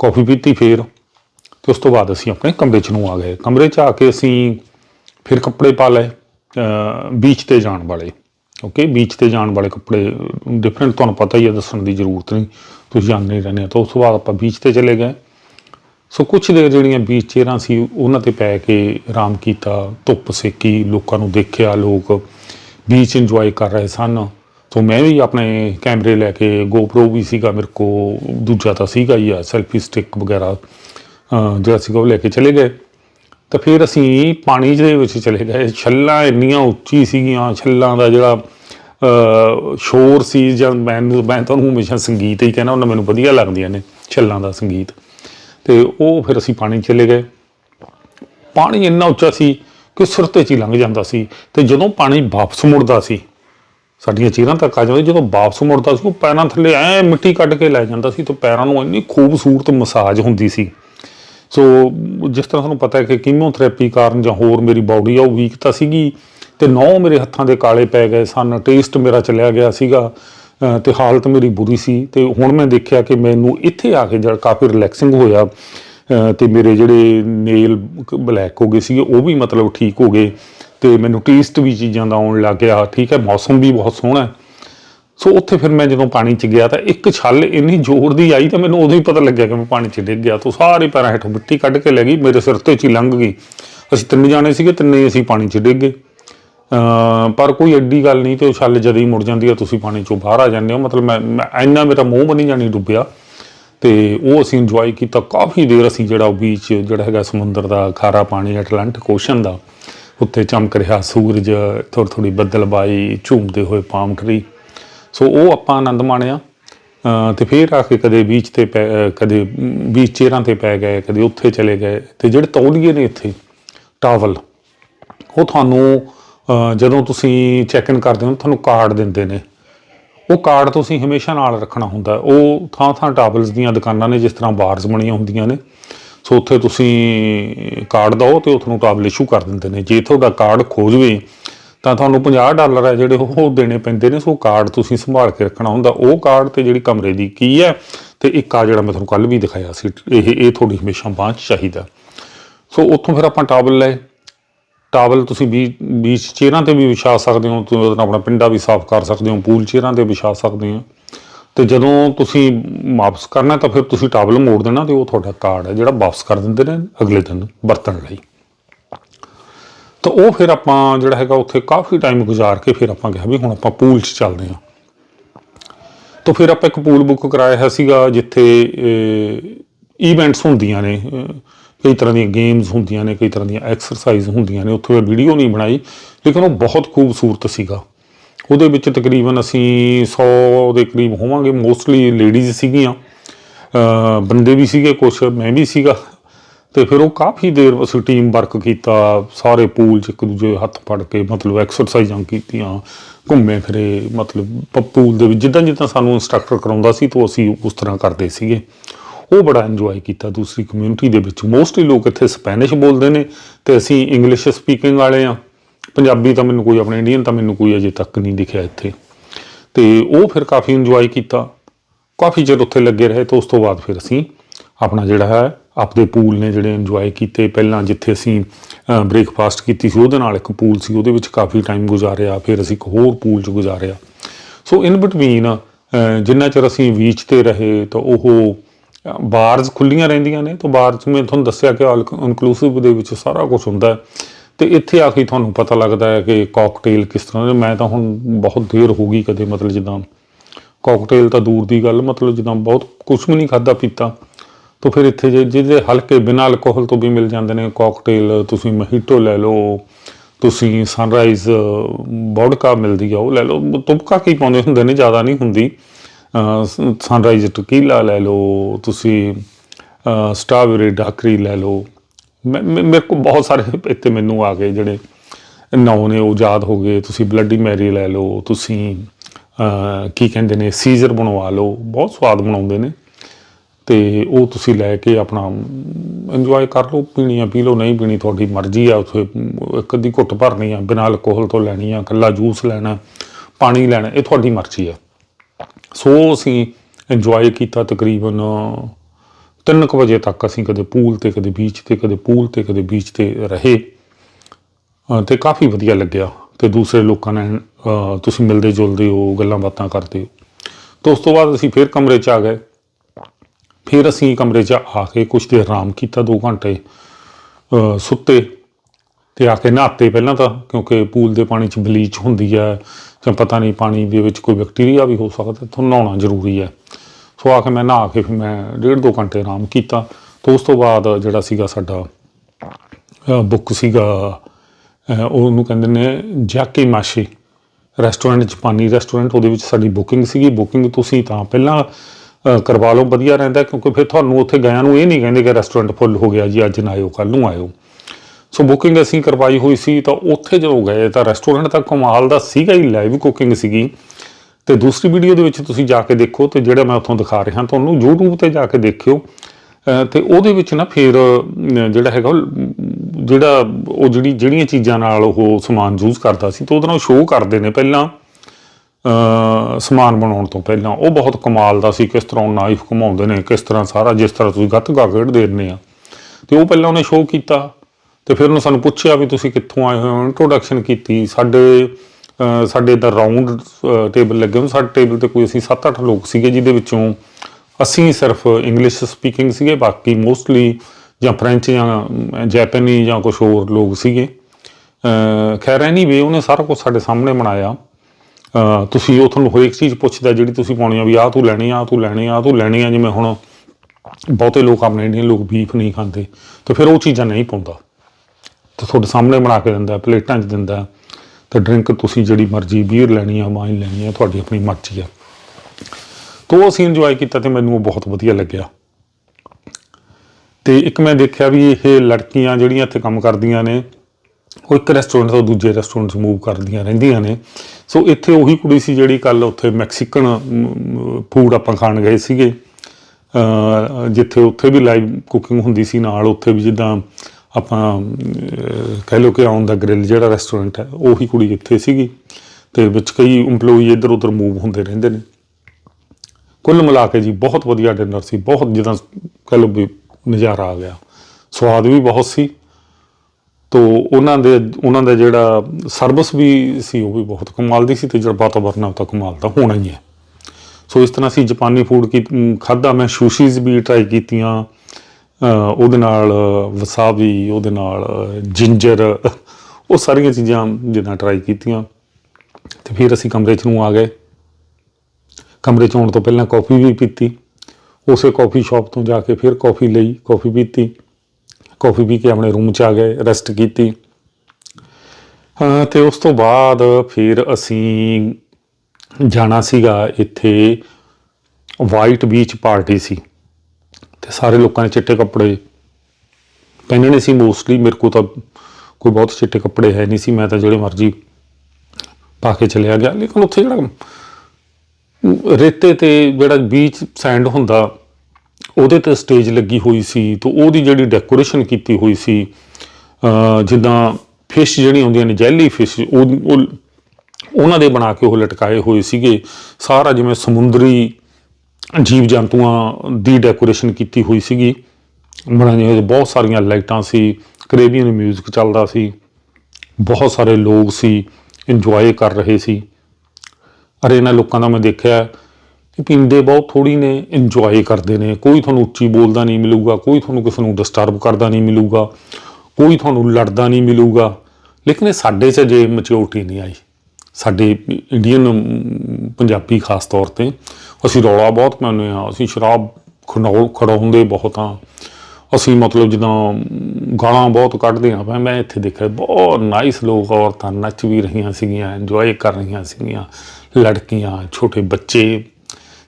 ਕਾਫੀ ਪੀਤੀ ਫੇਰ, ਤੇ ਉਸ ਤੋਂ ਬਾਅਦ ਅਸੀਂ ਆਪਣੇ ਕਮਰੇ 'ਚ ਨੂੰ ਆ ਗਏ। ਕਮਰੇ 'ਚ ਆ ਕੇ ਅਸੀਂ ਫਿਰ ਕੱਪੜੇ ਪਾ ਲਏ ਬੀਚ ਤੇ ਜਾਣ ਵਾਲੇ। ਓਕੇ ਬੀਚ ਤੇ ਜਾਣ ਵਾਲੇ ਕੱਪੜੇ ਡਿਫਰੈਂਟ ਤੁਹਾਨੂੰ ਪਤਾ ਹੀ ਹੈ, ਦੱਸਣ ਦੀ ਜ਼ਰੂਰਤ ਨਹੀਂ। ਤੁਸੀਂ ਜਾਣਦੇ ਹੀ ਰਹਿੰਦੇ ਹੋ। ਤਾਂ ਉਸ ਤੋਂ ਬਾਅਦ ਆਪਾਂ ਬੀਚ ਤੇ ਚਲੇ ਗਏ। ਸੋ ਕੁਛ ਦੇਰ ਜਿਹੜੀਆਂ ਬੀਚ ਚੇਅਰਾਂ ਸੀ, ਉਹਨਾਂ ਤੇ ਪੈ ਕੇ ਆਰਾਮ ਕੀਤਾ, ਧੁੱਪ ਸੇਕੀ, ਲੋਕਾਂ ਨੂੰ ਦੇਖਿਆ, ਲੋਕ ਬੀਚ ਇੰਜੋਏ ਕਰ ਰਹੇ ਸਨ। ਸੋ ਮੈਂ ਵੀ ਆਪਣੇ ਕੈਮਰੇ ਲੈ ਕੇ GoPro ਵੀ ਸੀਗਾ ਮੇਰੇ ਕੋ, ਦੂਜਾ ਤਾਂ ਸੀਗਾ ਹੀ ਆ ਸੈਲਫੀ ਸਟਿਕ ਵਗੈਰਾ ਜਿਹੜਾ ਸੀਗਾ ਉਹ ਲੈ ਕੇ ਚਲੇ ਗਏ। ਤਾਂ ਫਿਰ ਅਸੀਂ ਪਾਣੀ ਦੇ ਵਿੱਚ ਚਲੇ ਗਏ, ਛੱਲਾਂ ਇੰਨੀਆਂ ਉੱਚੀ ਸੀਗੀਆਂ, ਛੱਲਾਂ ਦਾ ਜਿਹੜਾ ਸ਼ੋਰ ਸੀ, ਜਾਂ ਮੈਂ ਮੈਂ ਤੁਹਾਨੂੰ ਹਮੇਸ਼ਾ ਸੰਗੀਤ ਹੀ ਕਹਿੰਦਾ ਉਹਨਾਂ ਮੈਨੂੰ ਵਧੀਆ ਲੱਗਦੀਆਂ ਨੇ ਛੱਲਾਂ ਦਾ ਸੰਗੀਤ। ਤੇ ਉਹ ਫਿਰ ਅਸੀਂ ਪਾਣੀ ਚਲੇ ਗਏ। ਪਾਣੀ ਇੰਨਾ ਉੱਚਾ ਸੀ ਕਿ ਸੁਰਤੇ 'ਚ ਹੀ ਲੰਘ ਜਾਂਦਾ ਸੀ। ਤੇ ਜਦੋਂ ਪਾਣੀ ਵਾਪਸ ਮੁੜਦਾ ਸੀ ਸਾਡੀਆਂ ਚੀਰਾਂ ਤੱਕ ਆ ਜਾਂਦਾ ਜਦੋਂ ਵਾਪਸ ਮੁੜਦਾ ਸੀ, ਉਹ ਪੈਰਾਂ ਥੱਲੇ ਐ ਮਿੱਟੀ ਕੱਢ ਕੇ ਲੈ ਜਾਂਦਾ ਸੀ ਤੇ ਪੈਰਾਂ ਨੂੰ ਇੰਨੀ ਖੂਬਸੂਰਤ ਮਸਾਜ ਹੁੰਦੀ ਸੀ। ਸੋ ਜਿਸ ਤਰ੍ਹਾਂ ਤੁਹਾਨੂੰ ਪਤਾ ਹੈ ਕਿ ਕੀਮੋਥੈਰੇਪੀ ਕਾਰਨ ਜਾਂ ਹੋਰ ਮੇਰੀ ਬਾਡੀ ਆ, ਉਹ ਵੀਕ ਤਾਂ ਸੀਗੀ ਤੇ ਨੌ ਮੇਰੇ ਹੱਥਾਂ ਦੇ ਕਾਲੇ ਪੈ ਗਏ ਸਨ ਟੇਸਟ ਮੇਰਾ ਚਲਿਆ ਗਿਆ ਸੀਗਾ, ਅਹ ਤੇ ਹਾਲਤ ਮੇਰੀ ਬੁਰੀ ਸੀ। ਤੇ ਹੁਣ ਮੈਂ ਦੇਖਿਆ ਕਿ ਮੈਨੂੰ ਇੱਥੇ ਆ ਕੇ ਜਿਹੜਾ ਕਾਫੀ ਰਿਲੈਕਸਿੰਗ ਹੋਇਆ, ਅਹ ਤੇ ਮੇਰੇ ਜਿਹੜੇ ਨੇਲ ਬਲੈਕ ਹੋ ਗਏ ਸੀਗੇ, ਉਹ ਵੀ ਮਤਲਬ ਠੀਕ ਹੋ ਗਏ। ਤੇ ਮੈਨੂੰ ਟੇਸਟ ਵੀ ਚੀਜ਼ਾਂ ਦਾ ਆਉਣ ਲੱਗ ਗਿਆ। ਠੀਕ ਹੈ, ਮੌਸਮ ਵੀ ਬਹੁਤ ਸੋਹਣਾ ਹੈ। ਸੋ ਉੱਥੇ ਫਿਰ ਮੈਂ ਜਦੋਂ ਪਾਣੀ 'ਚ ਗਿਆ ਤਾਂ ਇੱਕ ਛੱਲ ਇੰਨੀ ਜ਼ੋਰ ਦੀ ਆਈ ਤਾਂ ਮੈਨੂੰ ਉਦੋਂ ਹੀ ਪਤਾ ਲੱਗਿਆ ਕਿ ਮੈਂ ਪਾਣੀ 'ਚ ਡਿੱਗ ਗਿਆ। ਤਾਂ ਸਾਰੇ ਪੈਰਾਂ ਹੇਠੋਂ ਮਿੱਟੀ ਕੱਢ ਕੇ ਲੈ ਗਈ, ਮੇਰੇ ਸਿਰ ਤੇ ਚ ਹੀ ਲੰਘ ਗਈ। ਅਸੀਂ ਤਿੰਨ ਜਾਣੇ ਸੀਗੇ, ਤਿੰਨੇ ਅਸੀਂ ਪਾਣੀ 'ਚ ਡਿੱਗ ਗਏ। ਪਰ ਕੋਈ ਐਡੀ ਗੱਲ ਨਹੀਂ ਤੇ ਉਹ ਛੱਲ ਜਦ ਹੀ ਮੁੜ ਜਾਂਦੀ ਆ ਤੁਸੀਂ ਪਾਣੀ 'ਚੋਂ ਬਾਹਰ ਆ ਜਾਂਦੇ ਹੋ। ਮਤਲਬ ਮੈਂ ਮੈਂ ਇੰਨਾ ਮੇਰਾ ਮੂੰਹ ਬਣੀ ਜਾਣੀ ਡੁੱਬਿਆ। ਤੇ ਉਹ ਅਸੀਂ ਇੰਜੋਏ ਕੀਤਾ। ਕਾਫੀ ਦੇਰ ਅਸੀਂ ਜਿਹੜਾ ਉਹ ਬੀਚ ਜਿਹੜਾ ਹੈਗਾ ਸਮੁੰਦਰ ਦਾ ਖਾਰਾ ਪਾਣੀ ਐਟਲਾਂਟਿਕ ਓਸ਼ਨ ਦਾ ਉੱਤੇ ਚਮਕ ਰਿਹਾ ਸੂਰਜ ਥੋੜੀ ਥੋੜੀ ਬੱਦਲਬਾਈ ਝੂਮਦੇ ਹੋਏ ਪਾਮ ਟਰੀ ਸੋ ਉਹ ਆਪਾਂ ਆਨੰਦ ਮਾਣਿਆ। ਅਹ ਤੇ ਫਿਰ ਆ ਕੇ ਕਦੇ ਬੀਚ ਤੇ ਪੈ- ਕਦੇ ਬੀਚ ਚੇਅਰਾਂ ਤੇ ਪੈ ਗਏ, ਕਦੇ ਉੱਥੇ ਚਲੇ ਗਏ। ਤੇ ਜਿਹੜੇ ਤੌਲੀਏ ਨੇ ਇੱਥੇ, ਟਾਵਲ, ਉਹ ਤੁਹਾਨੂੰ ਜਦੋਂ ਤੁਸੀਂ ਚੈੱਕ ਇਨ ਕਰਦੇ ਹੋ, ਤੁਹਾਨੂੰ ਕਾਰਡ ਦਿੰਦੇ ਨੇ। ਉਹ ਕਾਰਡ ਤੁਸੀਂ ਹਮੇਸ਼ਾ ਨਾਲ ਰੱਖਣਾ ਹੁੰਦਾ। ਉਹ ਥਾਂ ਥਾਂ ਟਾਵਲਸ ਦੀਆਂ ਦੁਕਾਨਾਂ ਨੇ, ਜਿਸ ਤਰ੍ਹਾਂ ਬਾਰਸ ਬਣੀਆਂ ਹੁੰਦੀਆਂ ਨੇ। ਸੋ ਉੱਥੇ ਤੁਸੀਂ ਕਾਰਡ ਦਿਓ ਤੇ ਉਹ ਤੁਹਾਨੂੰ ਟਾਵਲ ਇਸ਼ੂ ਕਰ ਦਿੰਦੇ ਨੇ। ਜੇ ਤੁਹਾਡਾ ਕਾਰਡ ਖੋ ਜਵੇ ਤਾਂ ਤੁਹਾਨੂੰ 50 ਡਾਲਰ ਹੈ ਜਿਹੜੇ ਉਹ ਦੇਣੇ ਪੈਂਦੇ ਨੇ। ਸੋ ਕਾਰਡ ਤੁਸੀਂ ਸੰਭਾਲ ਕੇ ਰੱਖਣਾ ਹੁੰਦਾ। ਉਹ ਕਾਰਡ ਤੇ ਜਿਹੜੀ ਕਮਰੇ ਦੀ ਕੀ ਹੈ, ਤੇ ਇੱਕ ਆ ਜਿਹੜਾ ਮੈਂ ਤੁਹਾਨੂੰ ਕੱਲ ਵੀ ਦਿਖਾਇਆ ਸੀ, ਇਹ ਇਹ ਤੁਹਾਡੀ ਹਮੇਸ਼ਾ ਬਾਂਹ 'ਚ ਚਾਹੀਦਾ। ਸੋ ਉੱਥੋਂ ਫਿਰ ਆਪਾਂ ਟਾਵਲ ਲਏ। ਟਾਵਲ ਤੁਸੀਂ ਵੀ ਬੀਚ ਚੇਅਰਾਂ ਤੇ ਵੀ ਵਿਛਾ ਸਕਦੇ ਹੋ, ਤੁਸੀਂ ਉਹਦੇ ਨਾਲ ਆਪਣਾ ਪਿੰਡਾ ਵੀ ਸਾਫ਼ ਕਰ ਸਕਦੇ ਹੋ, ਪੂਲ ਚੇਅਰਾਂ ਤੇ ਵਿਛਾ ਸਕਦੇ ਹੋ। ਤੇ ਜਦੋਂ ਤੁਸੀਂ ਵਾਪਸ ਕਰਨਾ ਤਾਂ ਫਿਰ ਤੁਸੀਂ ਟਾਵਲ ਮੋੜ ਦੇਣਾ ਤੇ ਉਹ ਤੁਹਾਡਾ ਕਾਰਡ ਹੈ, ਜਿਹੜਾ ਵਾਪਸ ਕਰ ਦਿੰਦੇ ਨੇ ਅਗਲੇ ਦਿਨ ਵਰਤਣ ਲਈ। ਤਾਂ ਉਹ ਫਿਰ ਆਪਾਂ ਜਿਹੜਾ ਹੈਗਾ ਉੱਥੇ ਕਾਫੀ ਟਾਈਮ ਗੁਜ਼ਾਰ ਕੇ ਫਿਰ ਆਪਾਂ ਕਿਹਾ ਵੀ ਹੁਣ ਆਪਾਂ ਪੂਲ 'ਚ ਚੱਲਦੇ ਹਾਂ। ਤਾਂ ਫਿਰ ਆਪਾਂ ਇੱਕ ਪੂਲ ਬੁੱਕ ਕਰਾਇਆ ਹੈ ਸੀਗਾ ਜਿੱਥੇ ਇਵੈਂਟਸ ਹੁੰਦੀਆਂ ਨੇ ਕਈ ਤਰ੍ਹਾਂ ਦੀਆਂ ਗੇਮਸ ਹੁੰਦੀਆਂ ਨੇ, ਕਈ ਤਰ੍ਹਾਂ ਦੀਆਂ ਐਕਸਰਸਾਈਜ਼ ਹੁੰਦੀਆਂ ਨੇ। ਉੱਥੇ ਮੈਂ ਵੀਡੀਓ ਨਹੀਂ ਬਣਾਈ, ਲੇਕਿਨ ਉਹ ਬਹੁਤ ਖੂਬਸੂਰਤ ਸੀਗਾ। ਉਹਦੇ ਵਿੱਚ ਤਕਰੀਬਨ ਅਸੀਂ 100 ਦੇ ਕਰੀਬ ਹੋਵਾਂਗੇ। ਮੋਸਟਲੀ ਲੇਡੀਜ਼ ਸੀਗੀਆਂ। ਬੰਦੇ ਵੀ ਸੀਗੇ ਕੁਝ ਮੈਂ ਵੀ ਸੀਗਾ। ਤੇ ਫਿਰ ਉਹ ਕਾਫੀ ਦੇਰ ਅਸੀਂ ਟੀਮ ਵਰਕ ਕੀਤਾ। ਸਾਰੇ ਪੂਲ 'ਚ ਇੱਕ ਦੂਜੇ ਹੱਥ ਫੜ ਕੇ ਮਤਲਬ ਐਕਸਰਸਾਈਜ਼ਾਂ ਕੀਤੀਆਂ। ਘੁੰਮੇ ਫਿਰੇ, ਮਤਲਬ ਪ- ਪੂਲ ਦੇ ਵਿੱਚ ਜਿੱਦਾਂ ਜਿੱਦਾਂ ਸਾਨੂੰ ਇੰਸਟ੍ਰਕਟਰ ਕਰਾਉਂਦਾ ਸੀ, ਤਾਂ ਅਸੀਂ ਉਸ ਤਰ੍ਹਾਂ ਕਰਦੇ ਸੀਗੇ। ਉਹ ਬੜਾ ਇੰਜੋਏ ਕੀਤਾ ਦੂਸਰੀ ਕਮਿਊਨਿਟੀ ਦੇ ਵਿੱਚ। ਮੋਸਟਲੀ ਲੋਕ ਇੱਥੇ ਸਪੈਨਿਸ਼ ਬੋਲਦੇ ਨੇ ਤੇ ਅਸੀਂ ਇੰਗਲਿਸ਼ ਸਪੀਕਿੰਗ ਵਾਲੇ ਆ ਪੰਜਾਬੀ ਤਾਂ ਮੈਨੂੰ ਕੋਈ, ਆਪਣੇ ਇੰਡੀਅਨ ਤਾਂ ਮੈਨੂੰ ਕੋਈ ਅਜੇ ਤੱਕ ਨਹੀਂ ਦਿਖਿਆ ਇੱਥੇ। ਤੇ ਉਹ ਫਿਰ ਕਾਫੀ ਇੰਜੋਏ ਕੀਤਾ। ਕਾਫੀ ਚਿਰ ਉੱਥੇ ਲੱਗੇ ਰਹੇ ਤੇ ਉਸ ਤੋਂ ਬਾਅਦ ਫਿਰ ਅਸੀਂ ਆਪਣਾ ਜਿਹੜਾ ਹੈ, ਆਪਦੇ ਪੂਲ ਨੇ ਜਿਹੜੇ ਇੰਜੋਏ ਕੀਤੇ। ਪਹਿਲਾਂ ਜਿੱਥੇ ਅਸੀਂ ਬ੍ਰੇਕਫਾਸਟ ਕੀਤੀ ਸੀ, ਉਹਦੇ ਨਾਲ ਇੱਕ ਪੂਲ ਸੀ, ਉਹਦੇ ਵਿੱਚ ਕਾਫੀ ਟਾਈਮ ਗੁਜ਼ਾਰਿਆ। ਫਿਰ ਅਸੀਂ ਇੱਕ ਹੋਰ ਪੂਲ 'ਚ ਗੁਜ਼ਾਰਿਆ। ਸੋ ਇਨ ਬਿਟਵੀਨ ਜਿੰਨਾ ਚਿਰ ਅਸੀਂ ਵੀਚ ਤੇ ਰਹੇ, ਤਾਂ ਉਹ ਬਾਰਸ ਖੁੱਲੀਆਂ ਰਹਿੰਦੀਆਂ ਨੇ। ਤਾਂ ਬਾਰ 'ਚ ਮੈਂ ਤੁਹਾਨੂੰ ਦੱਸਿਆ ਕਿ ਇਨਕਲੂਸਿਵ ਦੇ ਵਿੱਚ ਸਾਰਾ ਕੁਝ ਹੁੰਦਾ ਤੇ ਇੱਥੇ ਆ ਕੇ ਤੁਹਾਨੂੰ ਪਤਾ ਲੱਗਦਾ ਹੈ ਕਿ ਕਾਕਟੇਲ ਕਿਸ ਤਰ੍ਹਾਂ ਦੇ, ਮੈਂ ਤਾਂ ਹੁਣ ਬਹੁਤ ਦੇਰ ਹੋ ਗਈ ਕਦੇ ਮਤਲਬ ਜਿੱਦਾਂ ਕਾਕਟੇਲ ਤਾਂ ਦੂਰ ਦੀ ਗੱਲ, ਮਤਲਬ ਜਿੱਦਾਂ ਬਹੁਤ ਕੁਝ ਵੀ ਨਹੀਂ ਖਾਦਾ ਪੀਤਾ। ਤਾਂ ਫਿਰ ਇੱਥੇ ਜੇ ਜਿਹਦੇ ਹਲਕੇ ਬਿਨਾਂ ਅਲਕੋਹਲ ਤੋਂ ਵੀ ਮਿਲ ਜਾਂਦੇ ਨੇ ਕਾਕਟੇਲ ਤੁਸੀਂ ਮਹੀਟੋ ਲੈ ਲਓ, ਤੁਸੀਂ ਸਨਰਾਈਜ਼ ਵੋਡਕਾ ਮਿਲਦੀ ਆ, ਉਹ ਲੈ ਲਓ। ਤੁਪਕਾ ਕੀ ਪਾਉਂਦੇ ਹੁੰਦੇ ਨੇ, ਜ਼ਿਆਦਾ ਨਹੀਂ ਹੁੰਦੀ। ਸਨਰਾਈਜ਼ ਟਕੀਲਾ ਲੈ ਲਓ, ਤੁਸੀਂ ਸਟ੍ਰਾਬੇਰੀ ਡਾਕਰੀ ਲੈ ਲਓ। ਮੇਰੇ ਕੋਲ ਬਹੁਤ ਸਾਰੇ ਇੱਥੇ ਮੈਨੂੰ ਆ ਗਏ ਜਿਹੜੇ ਨੌ ਨੇ, ਉਹ ਯਾਦ ਹੋ ਗਏ। ਤੁਸੀਂ ਬਲੱਡੀ ਮੈਰੀ ਲੈ ਲਓ, ਤੁਸੀਂ ਕੀ ਕਹਿੰਦੇ ਨੇ ਸੀਜ਼ਰ ਬਣਵਾ ਲਓ। ਬਹੁਤ ਸਵਾਦ ਬਣਾਉਂਦੇ ਨੇ। ਤੇ ਉਹ ਤੁਸੀਂ ਲੈ ਕੇ ਆਪਣਾ ਇੰਜੋਏ ਕਰ ਲਓ। ਪੀਣੀ ਆ ਪੀ ਲਓ, ਨਹੀਂ ਪੀਣੀ ਤੁਹਾਡੀ ਮਰਜ਼ੀ ਆ। ਉੱਥੇ ਇੱਕ ਅੱਧੀ ਘੁੱਟ ਭਰਨੀ ਆ, ਬਿਨਾਂ ਅਲਕੋਹਲ ਤੋਂ ਲੈਣੀ ਆ, ਇਕੱਲਾ ਜੂਸ ਲੈਣਾ, ਪਾਣੀ ਲੈਣਾ, ਇਹ ਤੁਹਾਡੀ ਮਰਜ਼ੀ ਆ। ਸੋ ਅਸੀਂ ਇੰਜੋਏ ਕੀਤਾ ਤਕਰੀਬਨ 3:00 ਵਜੇ ਤੱਕ ਅਸੀਂ ਕਦੇ ਪੂਲ ਤੇ, ਕਦੇ ਬੀਚ ਤੇ, ਕਦੇ ਪੂਲ ਤੇ, ਕਦੇ ਬੀਚ ਤੇ ਰਹੇ। ਅਹ ਤੇ ਕਾਫੀ ਵਧੀਆ ਲੱਗਿਆ। ਤੇ ਦੂਸਰੇ ਲੋਕਾਂ ਨਾਲ ਤੁਸੀਂ ਮਿਲਦੇ ਜੁਲਦੇ ਹੋ, ਗੱਲਾਂ ਬਾਤਾਂ ਕਰਦੇ ਹੋ। ਤੇ ਉਸ ਤੋਂ ਬਾਅਦ ਅਸੀਂ ਫਿਰ ਕਮਰੇ 'ਚ ਆ ਗਏ। ਫਿਰ ਅਸੀਂ ਕਮਰੇ 'ਚ ਆ ਕੇ ਕੁਝ ਦੇਰ ਆਰਾਮ ਕੀਤਾ 2 ਘੰਟੇ ਸੁੱਤੇ ਤੇ ਆ ਕੇ ਨਹਾਤੇ ਪਹਿਲਾਂ ਤਾਂ, ਕਿਉਂਕਿ ਪੂਲ ਦੇ ਪਾਣੀ 'ਚ ਬਲੀਚ ਹੁੰਦੀ ਹੈ ਜਾਂ ਪਤਾ ਨਹੀਂ ਪਾਣੀ ਦੇ ਵਿੱਚ ਕੋਈ ਬੈਕਟੀਰੀਆ ਵੀ ਹੋ ਸਕਦਾ, ਤਾਂ ਨਹਾਉਣਾ ਜ਼ਰੂਰੀ ਹੈ। ਸੋ ਆ ਕੇ ਮੈਂ ਨਹਾ ਕੇ ਫਿਰ ਮੈਂ ਡੇਢ ਦੋ ਘੰਟੇ ਆਰਾਮ ਕੀਤਾ। ਤੇ ਉਸ ਤੋਂ ਬਾਅਦ ਜਿਹੜਾ ਸੀਗਾ ਸਾਡਾ ਬੁੱਕ ਸੀਗਾ ਉਹਨੂੰ ਕਹਿੰਦੇ ਨੇ ਜਾਕੀ ਮਾਸ਼ੀ ਰੈਸਟੋਰੈਂਟ ਜਪਾਨੀ ਰੈਸਟੋਰੈਂਟ ਉਹਦੇ ਵਿੱਚ ਸਾਡੀ ਬੁਕਿੰਗ ਸੀਗੀ। ਬੁਕਿੰਗ ਤੁਸੀਂ ਤਾਂ ਪਹਿਲਾਂ ਕਰਵਾ ਲਓ, ਵਧੀਆ ਰਹਿੰਦਾ ਕਿਉਂਕਿ ਫਿਰ ਤੁਹਾਨੂੰ ਉੱਥੇ ਗਿਆਂ ਨੂੰ ਇਹ ਨਹੀਂ ਕਹਿੰਦੇ ਕਿ ਰੈਸਟੋਰੈਂਟ ਫੁੱਲ ਹੋ ਗਿਆ ਜੀ, ਅੱਜ ਨਾ ਆਇਓ ਕੱਲ ਨੂੰ ਆਇਓ। ਸੋ ਬੁਕਿੰਗ ਅਸੀਂ ਕਰਵਾਈ ਹੋਈ ਸੀ ਤਾਂ ਉੱਥੇ ਜਦੋਂ ਗਏ ਤਾਂ ਰੈਸਟੋਰੈਂਟ ਤਾਂ ਕਮਾਲ ਦਾ ਸੀਗਾ ਹੀ ਲਾਈਵ ਕੁਕਿੰਗ ਸੀਗੀ। ਤੇ ਦੂਸਰੀ ਵੀਡੀਓ ਦੇ ਵਿੱਚ ਤੁਸੀਂ ਜਾ ਕੇ ਦੇਖੋ ਤੇ ਜਿਹੜਾ ਮੈਂ ਉੱਥੋਂ ਦਿਖਾ ਰਿਹਾ ਤੁਹਾਨੂੰ, YouTube ਤੇ ਜਾ ਕੇ ਦੇਖਿਓ। ਅਹ ਤੇ ਉਹਦੇ ਵਿੱਚ ਨਾ ਫਿਰ ਜਿਹੜਾ ਹੈਗਾ ਜਿਹੜਾ ਉਹ ਜਿਹੜੀ, ਜਿਹੜੀਆਂ ਚੀਜ਼ਾਂ ਨਾਲ ਉਹ ਸਮਾਨ ਯੂਜ਼ ਕਰਦਾ ਸੀ ਤੇ ਉਹਦੇ ਨਾਲ ਸ਼ੋਅ ਕਰਦੇ ਨੇ ਪਹਿਲਾਂ ਸਮਾਨ ਬਣਾਉਣ ਤੋਂ ਪਹਿਲਾਂ। ਉਹ ਬਹੁਤ ਕਮਾਲ ਦਾ ਸੀ, ਕਿਸ ਤਰ੍ਹਾਂ ਉਹ ਨਾਈਫ ਘੁਮਾਉਂਦੇ ਨੇ, ਕਿਸ ਤਰ੍ਹਾਂ ਸਾਰਾ, ਜਿਸ ਤਰ੍ਹਾਂ ਤੁਸੀਂ ਗੱਤਕਾ ਖੇਡਦੇ ਨੇ ਆ। ਤੇ ਉਹ ਪਹਿਲਾਂ ਉਹਨੇ ਸ਼ੋਅ ਕੀਤਾ। ਤੇ ਫਿਰ ਉਹਨੇ ਸਾਨੂੰ ਪੁੱਛਿਆ ਵੀ ਤੁਸੀਂ ਕਿੱਥੋਂ ਆਏ ਹੋ ਇੰਟਰੋਡਕਸ਼ਨ ਕੀਤੀ। ਸਾਡੇ ਸਾਡੇ ਦਾ ਰਾਉਂਡ ਟੇਬਲ ਲੱਗੇ ਹੋਏ ਸਾਡੇ ਟੇਬਲ ਤੇ ਕੋਈ ਅਸੀਂ 7-8 ਲੋਕ ਸੀਗੇ ਜਿਹਦੇ ਵਿੱਚੋਂ ਅਸੀਂ ਸਿਰਫ ਇੰਗਲਿਸ਼ ਸਪੀਕਿੰਗ ਸੀਗੇ, ਬਾਕੀ ਮੋਸਟਲੀ ਜਾਂ ਫ੍ਰੈਂਚ ਜਾਂ ਜੈਪਨੀ ਜਾਂ ਕੁਝ ਹੋਰ ਲੋਕ ਸੀਗੇ। ਅਹ ਖੈਰ ਐਨੀਵੇ ਉਹਨੇ ਸਾਰਾ ਕੁਝ ਸਾਡੇ ਸਾਹਮਣੇ ਬਣਾਇਆ। ਤੁਸੀਂ ਉਹ ਤੁਹਾਨੂੰ ਹਰੇਕ ਚੀਜ਼ ਪੁੱਛਦਾ ਜਿਹੜੀ ਤੁਸੀਂ ਪਾਉਣੀ ਆ ਵੀ ਆਹ ਤੂੰ ਲੈਣੀ ਆ ਆਹ ਤੂੰ ਲੈਣੀ ਆ ਆਹ ਤੂੰ ਲੈਣੀ ਆ, ਜਿਵੇਂ ਹੁਣ ਬਹੁਤੇ ਲੋਕ ਆਪਣੇ ਇੰਡੀਅਨ ਲੋਕ ਬੀਫ ਨਹੀਂ ਖਾਂਦੇ, ਤੇ ਫਿਰ ਉਹ ਚੀਜ਼ਾਂ ਨਹੀਂ ਪਾਉਂਦਾ। ਤੇ ਤੁਹਾਡੇ ਸਾਹਮਣੇ ਬਣਾ ਕੇ ਦਿੰਦਾ, ਪਲੇਟਾਂ 'ਚ ਦਿੰਦਾ। ਤੇ ਡਰਿੰਕ ਤੁਸੀਂ ਜਿਹੜੀ ਮਰਜ਼ੀ ਬੀਅਰ ਲੈਣੀ ਆ ਵਾਈਨ ਲੈਣੀ ਆ, ਤੁਹਾਡੀ ਆਪਣੀ ਮਰਜ਼ੀ ਆ। ਤੋ ਅਸੀਂ ਇੰਜੋਏ ਕੀਤਾ ਤੇ ਮੈਨੂੰ ਉਹ ਬਹੁਤ ਵਧੀਆ ਲੱਗਿਆ। ਤੇ ਇੱਕ ਮੈਂ ਦੇਖਿਆ ਵੀ ਇਹ ਲੜਕੀਆਂ ਜਿਹੜੀਆਂ ਇੱਥੇ ਕੰਮ ਕਰਦੀਆਂ ਨੇ, ਉਹ ਇੱਕ ਰੈਸਟੋਰੈਂਟ ਤੋਂ ਦੂਜੇ ਰੈਸਟੋਰੈਂਟ 'ਚ ਮੂਵ ਕਰਦੀਆਂ ਰਹਿੰਦੀਆਂ ਨੇ। ਸੋ ਇੱਥੇ ਉਹੀ ਕੁੜੀ ਸੀ ਜਿਹੜੀ ਕੱਲ ਉੱਥੇ ਮੈਕਸੀਕਨ ਫੂਡ ਆਪਾਂ ਖਾਣ ਗਏ ਸੀਗੇ। ਜਿੱਥੇ ਉੱਥੇ ਵੀ ਲਾਈਵ ਕੁਕਿੰਗ ਹੁੰਦੀ ਸੀ, ਨਾਲ ਉੱਥੇ ਵੀ ਜਿੱਦਾਂ ਆਪਾਂ ਕਹਿ ਲਓ ਕਿ ਔਨ ਦਾ ਗ੍ਰਿਲ ਜਿਹੜਾ ਰੈਸਟੋਰੈਂਟ ਹੈ, ਉਹੀ ਕੁੜੀ ਇੱਥੇ ਸੀਗੀ ਤੇ ਵਿੱਚ ਕਈ EMPLOYEE ਇੱਧਰ ਉੱਧਰ ਮੂਵ ਹੁੰਦੇ ਰਹਿੰਦੇ ਨੇ। ਕੁੱਲ ਮਿਲਾ ਕੇ ਜੀ ਬਹੁਤ ਵਧੀਆ ਡਿਨਰ ਸੀ, ਬਹੁਤ ਜਿੱਦਾਂ ਕਹਿ ਲਓ ਵੀ ਨਜ਼ਾਰਾ ਆ ਗਿਆ। ਸਵਾਦ ਵੀ ਬਹੁਤ ਸੀ। ਤੋ ਉਹਨਾਂ ਦੇ, ਉਹਨਾਂ ਦਾ ਜਿਹੜਾ ਸਰਵਿਸ ਵੀ ਸੀ, ਉਹ ਵੀ ਬਹੁਤ ਕਮਾਲ ਦੀ ਸੀ ਤੇ ਜਿਹੜਾ ਵਾਤਾਵਰਨ ਆ, ਉਹ ਤਾਂ ਕਮਾਲ ਦਾ ਹੋਣਾ ਹੀ ਹੈ। ਸੋ ਇਸ ਤਰ੍ਹਾਂ ਅਸੀਂ ਜਾਪਾਨੀ ਫੂਡ ਕੀ ਖਾਦਾ ਮੈਂ ਸ਼ੂਸ਼ੀਜ਼ ਵੀ ਟਰਾਈ ਕੀਤੀਆਂ। ਉਹਦੇ ਨਾਲ ਵਸਾਬੀ ਉਹਦੇ ਨਾਲ, ਜਿੰਜਰ, ਉਹ ਸਾਰੀਆਂ ਚੀਜ਼ਾਂ ਜਿੱਦਾਂ ਟਰਾਈ ਕੀਤੀਆਂ। ਤੇ ਫਿਰ ਅਸੀਂ ਕਮਰੇ 'ਚ ਨੂੰ ਆ ਗਏ। ਕਮਰੇ 'ਚ ਆਉਣ ਤੋਂ ਪਹਿਲਾਂ ਕਾਫੀ ਵੀ ਪੀਤੀ। ਉਸੇ ਕਾਫੀ ਸ਼ਾਪ ਤੋਂ ਜਾ ਕੇ ਫਿਰ ਕਾਫੀ ਲਈ ਕਾਫੀ ਪੀਤੀ। ਕਾਫੀ ਪੀ ਕੇ ਆਪਣੇ ਰੂਮ 'ਚ ਆ ਗਏ ਰੈਸਟ ਕੀਤੀ। ਹਾਂ ਤੇ ਉਸ ਤੋਂ ਬਾਅਦ ਫਿਰ ਅਸੀਂ ਜਾਣਾ ਸੀਗਾ ਇੱਥੇ ਵਾਈਟ ਬੀਚ ਪਾਰਟੀ ਸੀ। ਤੇ ਸਾਰੇ ਲੋਕਾਂ ਨੇ ਚਿੱਟੇ ਕੱਪੜੇ ਪਹਿਨਣੇ ਸੀ ਮੋਸਟਲੀ ਮੇਰੇ ਕੋਲ ਤਾਂ ਕੋਈ ਬਹੁਤ ਚਿੱਟੇ ਕੱਪੜੇ ਹੈ ਨਹੀਂ ਸੀ, ਮੈਂ ਤਾਂ ਜਿਹੜੇ ਮਰਜ਼ੀ ਪਾ ਕੇ ਚਲਿਆ ਗਿਆ, ਲੇਕਿਨ ਉੱਥੇ ਜਿਹੜਾ ਰੇਤੇ ਤੇ ਜਿਹੜਾ ਬੀਚ ਸੈਂਡ ਹੁੰਦਾ, ਉਹਦੇ ਤੇ ਸਟੇਜ ਲੱਗੀ ਹੋਈ ਸੀ, ਤੇ ਉਹਦੀ ਜਿਹੜੀ ਡੈਕੋਰੇਸ਼ਨ ਕੀਤੀ ਹੋਈ ਸੀ ਜਿੱਦਾਂ ਫਿਸ਼ ਜਿਹੜੀਆਂ ਹੁੰਦੀਆਂ ਨੇ ਜੈਲੀ ਫਿਸ਼ ਉਹ- ਉਹਨਾਂ ਦੇ ਬਣਾ ਕੇ ਉਹ ਲਟਕਾਏ ਹੋਏ ਸੀਗੇ, ਸਾਰਾ ਜਿਵੇਂ ਸਮੁੰਦਰੀ ਜੀਵ ਜੰਤੂਆਂ ਦੀ ਡੈਕੋਰੇਸ਼ਨ ਕੀਤੀ ਹੋਈ ਸੀਗੀ। ਬਣਾਈਆਂ ਹੋਈਆਂ ਬਹੁਤ ਸਾਰੀਆਂ ਲਾਈਟਾਂ ਸੀ ਕਰੇਬੀਅਨ 뮤직 ਚੱਲਦਾ ਸੀ। ਬਹੁਤ ਸਾਰੇ ਲੋਕ ਸੀ ਇੰਜੋਏ ਕਰ ਰਹੇ ਸੀ। ਅਰੇ ਇਹਨਾਂ ਲੋਕਾਂ ਦਾ ਮੈਂ ਦੇਖਿਆ ਕਿ ਪੀਂਦੇ ਬਹੁਤ ਥੋੜੀ ਨੇ ਇੰਜੋਏ ਕਰਦੇ ਨੇ। ਕੋਈ ਤੁਹਾਨੂੰ ਉੱਚੀ ਬੋਲਦਾ ਨਹੀਂ ਮਿਲੂਗਾ, ਕੋਈ ਤੁਹਾਨੂੰ ਕਿਸੇ ਨੂੰ ਡਿਸਟਰਬ ਕਰਦਾ ਨਹੀਂ ਮਿਲੂਗਾ, ਕੋਈ ਤੁਹਾਨੂੰ ਲੜਦਾ ਨਹੀਂ ਮਿਲੂਗਾ। ਲੇਕਿਨ ਇਹ ਸਾਡੇ 'ਚ ਜੇ ਮੈਚਿਓਰਟੀ ਨਹੀਂ ਆਈ। ਸਾਡੇ ਇੰਡੀਅਨ ਪੰਜਾਬੀ ਖਾਸ ਤੌਰ ਤੇ ਅਸੀਂ ਰੌਲਾ ਬਹੁਤ ਪਾਉਂਦੇ ਹਾਂ, ਅਸੀਂ ਸ਼ਰਾਬ ਖਣਾਉ ਖੜਾਉਂਦੇ ਬਹੁਤ ਹਾਂ। ਅਸੀਂ ਮਤਲਬ ਜਦੋਂ ਗਾਲਾਂ ਬਹੁਤ ਕੱਢਦੇ ਹਾਂ। ਮੈਂ- ਮੈਂ ਇੱਥੇ ਦੇਖਿਆ, ਬਹੁਤ ਨਾਈਸ ਲੋਕ ਔਰਤਾਂ ਨੱਚ ਵੀ ਰਹੀਆਂ ਸੀਗੀਆਂ ਇੰਜੋਏ ਕਰ ਰਹੀਆਂ ਸੀਗੀਆਂ, ਲੜਕੀਆਂ, ਛੋਟੇ ਬੱਚੇ।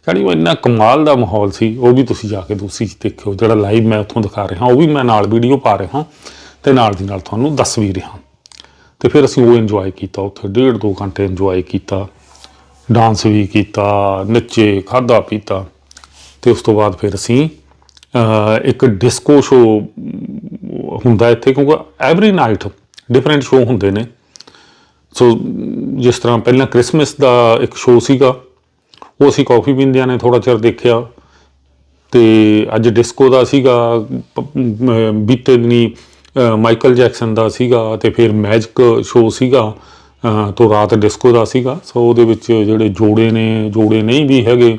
ਯਾਨੀ ਉਹ ਇੰਨਾ ਕਮਾਲ ਦਾ ਮਾਹੌਲ ਸੀ, ਉਹ ਵੀ ਤੁਸੀਂ ਜਾ ਕੇ ਦੂਸਰੀ 'ਚ ਦੇਖਿਓ, ਜਿਹੜਾ ਲਾਈਵ ਮੈਂ ਉੱਥੋਂ ਦਿਖਾ ਰਿਹਾ, ਉਹ ਵੀ ਮੈਂ ਨਾਲ ਵੀਡੀਓ ਪਾ ਰਿਹਾ ਤੇ ਨਾਲ ਦੀ ਨਾਲ ਤੁਹਾਨੂੰ ਦੱਸ ਵੀ ਰਿਹਾ। ਤੇ ਫਿਰ ਅਸੀਂ ਉਹ ਇੰਜੋਏ ਕੀਤਾ, ਉੱਥੇ ਡੇਢ ਦੋ ਘੰਟੇ ਇੰਜੋਏ ਕੀਤਾ ਡਾਂਸ ਵੀ ਕੀਤਾ, ਨੱਚੇ ਖਾਦਾ ਪੀਤਾ ਤੇ ਉਸ ਤੋਂ ਬਾਅਦ ਫਿਰ ਅਸੀਂ ਇੱਕ ਡਿਸਕੋ ਸ਼ੋ ਹੁੰਦਾ ਇੱਥੇ ਕਿਉਂਕਿ ਐਵਰੀ ਨਾਈਟ ਡਿਫਰੈਂਟ ਸ਼ੋ ਹੁੰਦੇ ਨੇ। ਸੋ ਜਿਸ ਤਰ੍ਹਾਂ ਪਹਿਲਾਂ ਕ੍ਰਿਸਮਸ ਦਾ ਇੱਕ ਸ਼ੋ ਸੀਗਾ, ਉਹ ਅਸੀਂ ਕਾਫੀ ਪੀਂਦਿਆਂ ਨੇ ਥੋੜਾ ਚਿਰ ਦੇਖਿਆ ਤੇ ਅੱਜ ਡਿਸਕੋ ਦਾ ਸੀਗਾ ਬੀਤੇ ਦਿਨੀ ਮਾਈਕਲ ਜੈਕਸਨ ਦਾ ਸੀਗਾ ਤੇ ਫਿਰ ਮੈਜਿਕ ਸ਼ੋ ਸੀਗਾ ਤੋਂ ਰਾਤ ਡਿਸਕੋ ਦਾ ਸੀਗਾ। ਸੋ ਉਹਦੇ ਵਿੱਚ ਜਿਹੜੇ ਜੋੜੇ ਨੇ, ਜੋੜੇ ਨਹੀਂ ਵੀ ਹੈਗੇ।